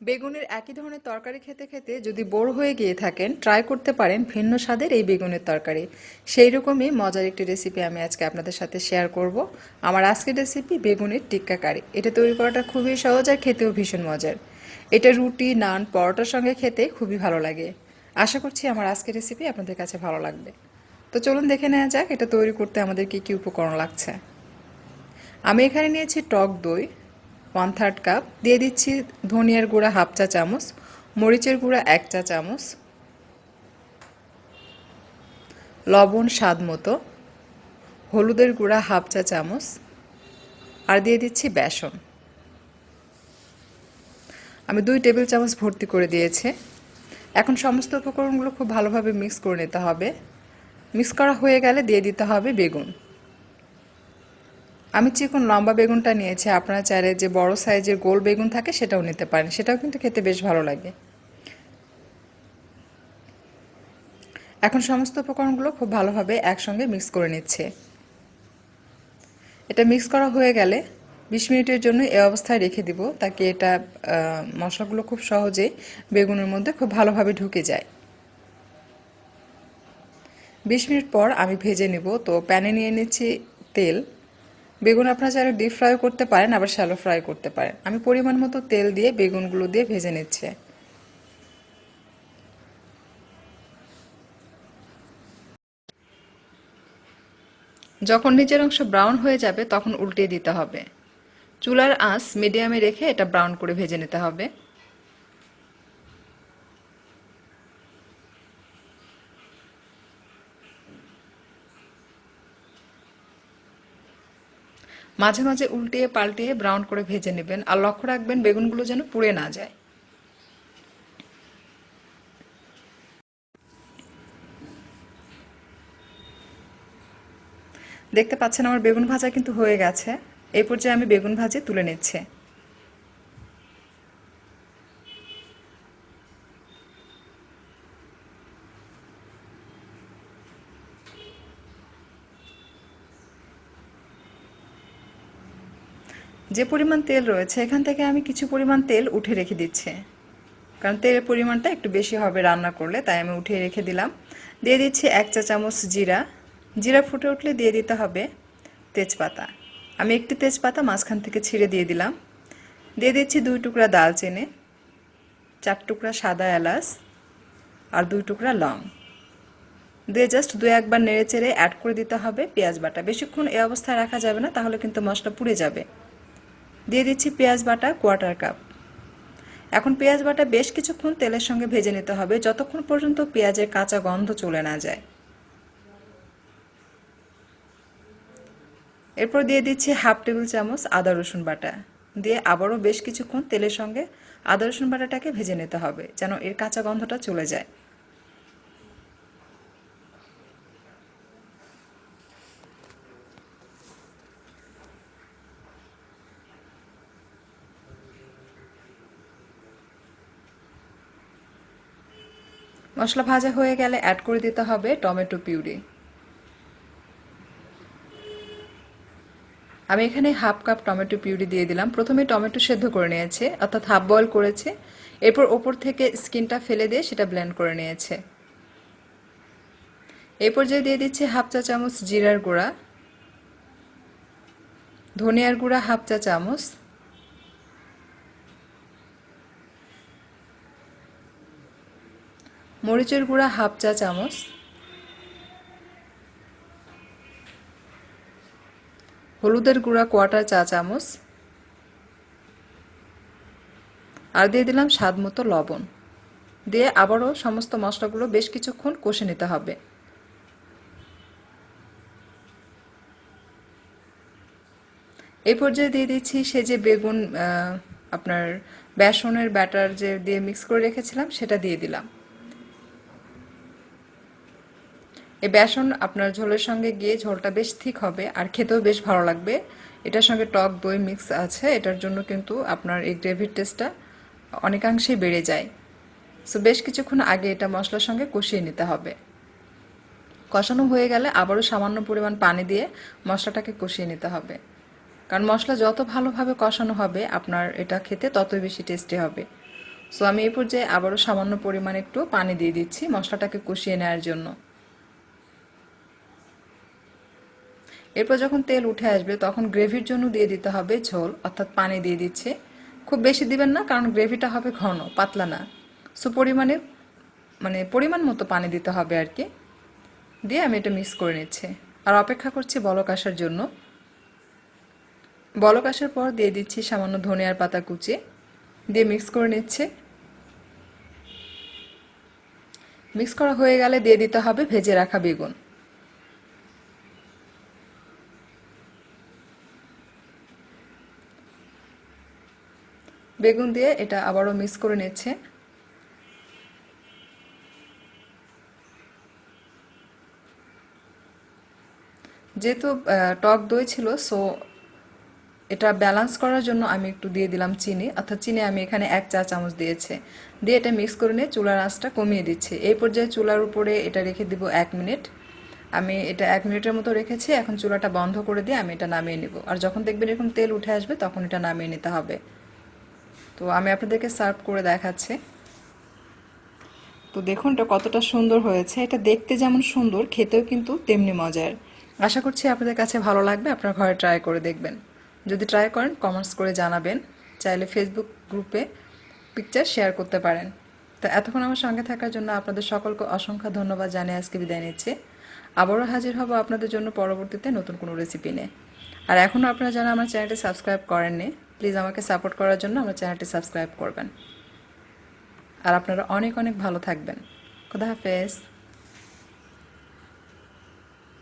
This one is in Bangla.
বেগুনের একই ধরনের তরকারি খেতে খেতে যদি বোর হয়ে গিয়ে থাকেন ট্রাই করতে পারেন ভিন্ন স্বাদের এই বেগুনের তরকারি। সেই রকমই মজার একটি রেসিপি আমি আজকে আপনাদের সাথে শেয়ার করব। আমার আজকের রেসিপি বেগুনের টিক্কা কারি। এটা তৈরি করাটা খুবই সহজ আর খেতেও ভীষণ মজার। এটা রুটি, নান, পরোটার সঙ্গে খেতে খুবই ভালো লাগে। আশা করছি আমার আজকের রেসিপি আপনাদের কাছে ভালো লাগবে। তো চলুন দেখে নেওয়া যাক, এটা তৈরি করতে আমাদের কী কী উপকরণ লাগছে। আমি এখানে নিয়েছি টক দই ওয়ান থার্ড কাপ দিয়ে দিচ্ছি ধনিয়ার গুঁড়া হাফ চা চামচ, মরিচের গুঁড়া এক চা চামচ, লবণ স্বাদ মতো, হলুদের গুঁড়া হাফ চা চামচ, আর দিয়ে দিচ্ছি বেসন। আমি দুই টেবিল চামচ ভর্তি করে দিয়েছি। এখন সমস্ত উপকরণগুলো খুব ভালোভাবে মিক্স করে নিতে হবে। মিক্স করা হয়ে গেলে দিয়ে দিতে হবে বেগুন। আমি চিকন লম্বা বেগুনটা নিয়েছি, আপনারা চাইলে যে বড় সাইজের গোল বেগুন থাকে সেটাও নিতে পারেন। সেটাও কিন্তু খেতে বেশ ভালো লাগে। এখন সমস্ত উপকরণগুলো খুব ভালোভাবে একসঙ্গে মিক্স করে নিচ্ছে। এটা মিক্স করা হয়ে গেলে বিশ মিনিটের জন্য এ অবস্থায় রেখে দিব, তাকে এটা মশলাগুলো খুব সহজেই বেগুনের মধ্যে খুব ভালোভাবে ঢুকে যায়। বিশ মিনিট পর আমি ভেজে নিব। তো প্যানে নিয়ে নিচ্ছি তেল। বেগুন আপনারা চাইলে ডিপ ফ্রাইও করতে পারেন, আবার শ্যালো ফ্রাই করতে পারেন। আমি পরিমাণ মতো তেল দিয়ে বেগুনগুলো দিয়ে ভেজে নিচ্ছে। যখন নিচের অংশ ব্রাউন হয়ে যাবে, তখন উল্টে দিতে হবে। চুলার আঁচ মিডিয়ামে রেখে এটা ব্রাউন করে ভেজে নিতে হবে। মাঝে মাঝে উল্টিয়ে পাল্টিয়ে ব্রাউন করে ভেজে নেবেন আর লক্ষ্য রাখবেন বেগুনগুলো যেন পুড়ে না যায়। দেখতে পাচ্ছেন আমার বেগুন ভাজা কিন্তু হয়ে গেছে। এই পর্যায়ে আমি বেগুন ভাজে তুলে নিচ্ছি। যে পরিমাণ তেল রয়েছে, এখান থেকে আমি কিছু পরিমাণ তেল উঠে রেখে দিচ্ছি। কারণ তেলের পরিমাণটা একটু বেশি হবে রান্না করলে, তাই আমি উঠিয়ে রেখে দিলাম। দিয়ে দিচ্ছি এক চা চামচ জিরা। জিরা ফুটে উঠলে দিয়ে দিতে হবে তেজপাতা। আমি একটি তেজপাতা মাঝখান থেকে ছিঁড়ে দিয়ে দিলাম। দিয়ে দিচ্ছি দুই টুকরা দালচিনি, চার টুকরা সাদা এলাচ আর দুই টুকরা লং। দিয়ে জাস্ট দু একবার নেড়ে চেড়ে অ্যাড করে দিতে হবে পেঁয়াজ বাটা। বেশিক্ষণ এই অবস্থায় রাখা যাবে না, তাহলে কিন্তু মশলা পুড়ে যাবে। দিয়ে দিচ্ছি পেঁয়াজ বাটা কোয়ার্টার কাপ এখন পেঁয়াজ বাটা বেশ কিছুক্ষণ তেলের সঙ্গে ভেজে নিতে হবে যতক্ষণ পর্যন্ত পেঁয়াজের কাঁচা গন্ধ চলে না যায়। এরপর দিয়ে দিচ্ছি হাফ টেবিল চামচ আদা রসুন বাটা। দিয়ে আবারও বেশ কিছুক্ষণ তেলের সঙ্গে আদা রসুন বাটাটাকে ভেজে নিতে হবে যেন এর কাঁচা গন্ধটা চলে যায়। মশলা ভাজা হয়ে গেলে অ্যাড করে দিতে হবে টমেটো পিউরি। আমি এখানে হাফ কাপ টমেটো পিউরি দিয়ে দিলাম। প্রথমে টমেটো সেদ্ধ করে নিয়েছে, অর্থাৎ হাফ বয়েল করেছে। এরপর ওপর থেকে স্কিনটা ফেলে দিয়ে সেটা ব্লেন্ড করে নিয়েছে। এই পর্যায়ে দিয়ে দিচ্ছে হাফ চা চামচ জিরার গুঁড়া, ধনিয়ার গুঁড়া হাফ চা চামচ মরিচের গুঁড়া হাফ চা চামচ। হলুদের গুঁড়া কোয়াটার চা চামচ। আর দিয়ে দিলাম স্বাদ মতো লবণ। দিয়ে আবারও সমস্ত মশলাগুলো বেশ কিছুক্ষণ কষে নিতে হবে। এই পর্যায়ে দিয়ে দিচ্ছি সে যে বেগুন আপনার বেসনের ব্যাটার যে দিয়ে মিক্স করে রেখেছিলাম, সেটা দিয়ে দিলাম। এই বেসন আপনার ঝোলের সঙ্গে গিয়ে ঝোলটা বেশ ঠিক হবে আর খেতেও বেশ ভালো লাগবে। এটার সঙ্গে টক, দই মিক্স আছে, এটার জন্য কিন্তু আপনার এই গ্রেভির টেস্টটা অনেকাংশেই বেড়ে যায়। সো বেশ কিছুক্ষণ আগে এটা মশলার সঙ্গে কষিয়ে নিতে হবে। কষানো হয়ে গেলে আবারও সামান্য পরিমাণ পানি দিয়ে মশলাটাকে কষিয়ে নিতে হবে। কারণ মশলা যত ভালোভাবে কষানো হবে, আপনার এটা খেতে ততই বেশি টেস্টি হবে। সো আমি এই পর্যায়ে আবারও সামান্য পরিমাণ একটু পানি দিয়ে দিচ্ছি মশলাটাকে কষিয়ে নেওয়ার জন্য। এরপর যখন তেল উঠে আসবে, তখন গ্রেভির জন্য দিয়ে দিতে হবে ঝোল, অর্থাৎ পানি দিয়ে দিচ্ছে। খুব বেশি দিবেন না, কারণ গ্রেভিটা হবে ঘন, পাতলা না। সো পরিমাণে মানে পরিমাণ মতো পানি দিতে হবে আর কি। দিয়ে আমি এটা মিক্স করে নিচ্ছি। আর অপেক্ষা করছি বলক আসার জন্য। বলক আসার পর দিয়ে দিচ্ছি সামান্য ধনিয়ার পাতা কুচি। দিয়ে মিক্স করে নিচ্ছে। মিক্স করা হয়ে গেলে দিয়ে দিতে হবে ভেজে রাখা বেগুন। বেগুন দিয়ে এটা আবারও মিক্স করে নিচ্ছে। যেহেতু টক দই ছিল, সো এটা ব্যালেন্স করার জন্য আমি একটু দিয়ে দিলাম চিনি। অর্থাৎ চিনি আমি এখানে এক চা চামচ দিয়েছে। দিয়ে এটা মিক্স করে নিয়ে চুলার আঁচটা কমিয়ে দিচ্ছি। এই পর্যায়ে চুলার উপরে এটা রেখে দিব এক মিনিট। আমি এটা এক মিনিটের মতো রেখেছি। এখন চুলাটা বন্ধ করে দিয়ে আমি এটা নামিয়ে নিব। আর যখন দেখবেন এরকম তেল উঠে আসবে, তখন এটা নামিয়ে নিতে হবে। তো আমি আপনাদেরকে সার্ভ করে দেখাচ্ছি। তো দেখুন এটা কতটা সুন্দর হয়েছে। এটা দেখতে যেমন সুন্দর, খেতেও কিন্তু তেমনি মজার। আশা করছি আপনাদের কাছে ভালো লাগবে, আপনার ঘরে ট্রাই করে দেখবেন। যদি ট্রাই করেন কমেন্টস করে জানাবেন। চাইলে ফেসবুক গ্রুপে পিকচার শেয়ার করতে পারেন। তো এতক্ষণ আমার সঙ্গে থাকার জন্য আপনাদের সকলকে অসংখ্য ধন্যবাদ জানিয়ে আজকে বিদায় নিচ্ছি। আবারও হাজির হব আপনাদের জন্য পরবর্তীতে নতুন কোনো রেসিপি নিয়ে। আর এখনও আপনারা যারা আমার চ্যানেলটি সাবস্ক্রাইব করেননি প্লিজ আমাকে সাপোর্ট করার জন্য আমার চ্যানেলটি সাবস্ক্রাইব করবেন। আর আপনারা অনেক অনেক ভালো থাকবেন। খুদা হাফেজ।